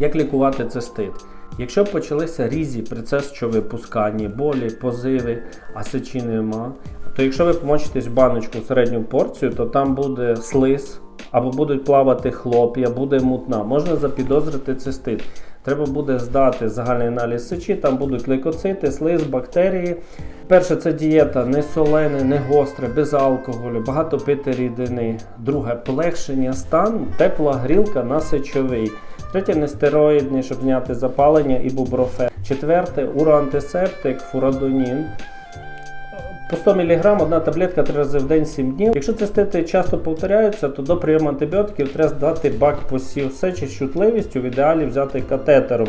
Як лікувати цистит? Якщо почалися різі при цестчовипусканні, болі, позиви, а сечі нема, то якщо ви помочитесь в баночку середню порцію, то там буде слиз, або будуть плавати хлоп'я, буде мутна. Можна запідозрити цистит. Треба буде здати загальний аналіз сечі, там будуть лейкоцити, слиз, бактерії. Перше, це дієта не солене, не гостре, без алкоголю, багато пити рідини. Друге полегшення стану, тепла грілка на сечовий. Третє нестероїдні, щоб зняти запалення і буброфен. Четверте уроантисептик, фурадонін. По 100 мг одна таблетка 3 рази в день 7 днів. Якщо цистити часто повторяються, то до прийому антибіотиків треба здати бак посів сечі з чутливістю, в ідеалі взяти катетером.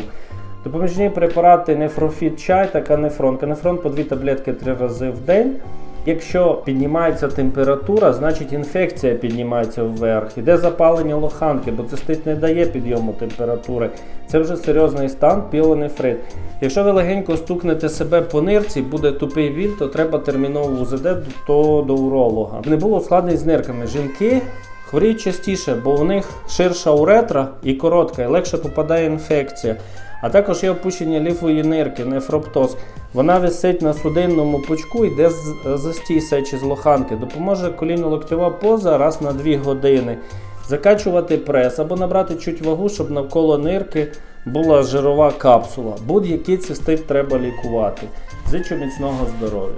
Допоміжні препарати нефрофіт чай та канефрон. Канефрон по 2 таблетки 3 рази в день. Якщо піднімається температура, значить інфекція піднімається вверх. Іде запалення лоханки, бо цистит не дає підйому температури. Це вже серйозний стан пілонефрит. Якщо ви легенько стукнете себе по нирці, буде тупий біль, то треба терміново УЗД то до уролога. Не було складних з нирками. Жінки хворіють частіше, бо у них ширша уретра і коротка, і легше попадає інфекція. А також є опущення ліфової нирки, нефроптоз. Вона висить на судинному пучку, йде застій сечі з лоханки. Допоможе коліно-локтєва поза раз на 2 години. Закачувати прес або набрати чуть вагу, щоб навколо нирки була жирова капсула. Будь-який цистит треба лікувати. Зичу міцного здоров'я.